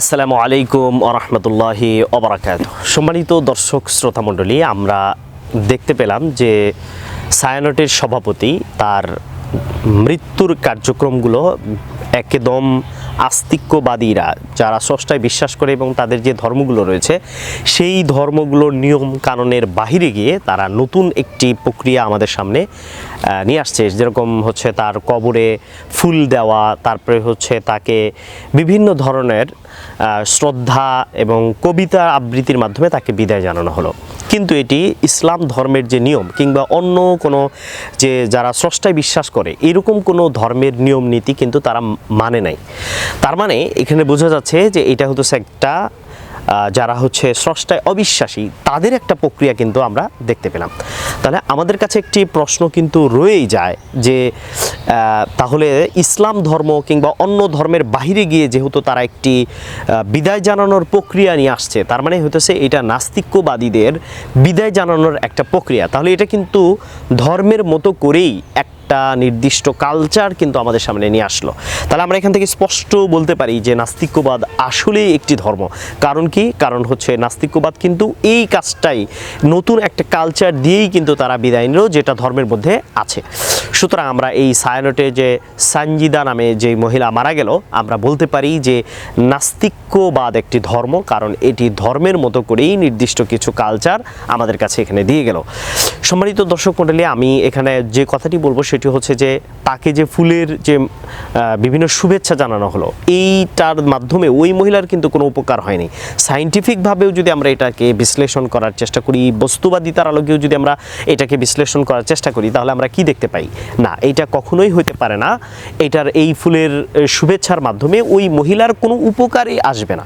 আসসালামু আলাইকুম আরহামতুল্লাহি অবরাকাত সম্মানিত দর্শক শ্রোতা মণ্ডলী, আমরা দেখতে পেলাম যে সায়ানটের সভাপতি তার মৃত্যুর কার্যক্রমগুলো একদম আস্তিক্যবাদীরা, যারা স্রষ্টায় বিশ্বাস করে এবং তাদের যে ধর্মগুলো রয়েছে, সেই ধর্মগুলোর নিয়ম কানুনের বাহিরে গিয়ে তারা নতুন একটি প্রক্রিয়া আমাদের সামনে নিয়ে আসছে। যেরকম হচ্ছে তার কবরে ফুল দেওয়া, তারপরে হচ্ছে তাকে বিভিন্ন ধরনের শ্রদ্ধা এবং কবিতা আবৃত্তির মাধ্যমে তাকে বিদায় জানানো হলো। কিন্তু এটি ইসলাম ধর্মের যে নিয়ম কিংবা অন্য কোনো যে যারা স্রষ্টায় বিশ্বাস করে, এরকম কোনো ধর্মের নিয়ম নীতি কিন্তু তারা মানে নাই। তার মানে এখানে বোঝা যাচ্ছে যে এটা হচ্ছে একটা যারা হচ্ছে স্রষ্টায় অবিশ্বাসী, তাদের একটা প্রক্রিয়া কিন্তু আমরা দেখতে পেলাম। তাহলে আমাদের কাছে একটি প্রশ্ন কিন্তু রয়েই যায় যে তাহলে ইসলাম ধর্ম কিংবা অন্য ধর্মের বাহিরে গিয়ে যেহেতু তারা একটি বিদায় জানানোর প্রক্রিয়া নিয়ে আসছে, তার মানে হইতেছে এটা নাস্তিক্যবাদীদের বিদায় জানানোর একটা প্রক্রিয়া। তাহলে এটা কিন্তু ধর্মের মতো করেই এক একটা নির্দিষ্ট কালচার কিন্তু আমাদের সামনে নিয়ে আসলো। তাহলে আমরা এখান থেকে স্পষ্ট বলতে পারি যে নাস্তিক্যবাদ আসলেই একটি ধর্ম। কারণ কি? কারণ হচ্ছে নাস্তিক্যবাদ কিন্তু এই কাজটাই নতুন একটা কালচার দিয়েই কিন্তু তারা বিদায় নিল, যেটা ধর্মের মধ্যে আছে। সুতরাং আমরা এই সায়ানটে যে সানজিদা নামে যে মহিলা মারা গেল, আমরা বলতে পারি যে নাস্তিক্যবাদ একটি ধর্ম, কারণ এটি ধর্মের মতো করেই নির্দিষ্ট কিছু কালচার আমাদের কাছে এখানে দিয়ে গেল। সম্মানিত দর্শক মণ্ডলী, আমি এখানে যে কথাটি বলব সেটি হচ্ছে যে তাকে যে ফুলের যে বিভিন্ন শুভেচ্ছা জানানো হলো, এইটার মাধ্যমে ওই মহিলার কিন্তু কোনো উপকার হয়নি। সাইন্টিফিকভাবেও যদি আমরা এটাকে বিশ্লেষণ করার চেষ্টা করি, বস্তুবাদিতার আলোকেও যদি আমরা এটাকে বিশ্লেষণ করার চেষ্টা করি, তাহলে আমরা কি দেখতে পাই? না, এটা কখনোই হতে পারে না। এটার এই ফুলের শুভেচ্ছার মাধ্যমে ওই মহিলার কোনো উপকারই আসবে না।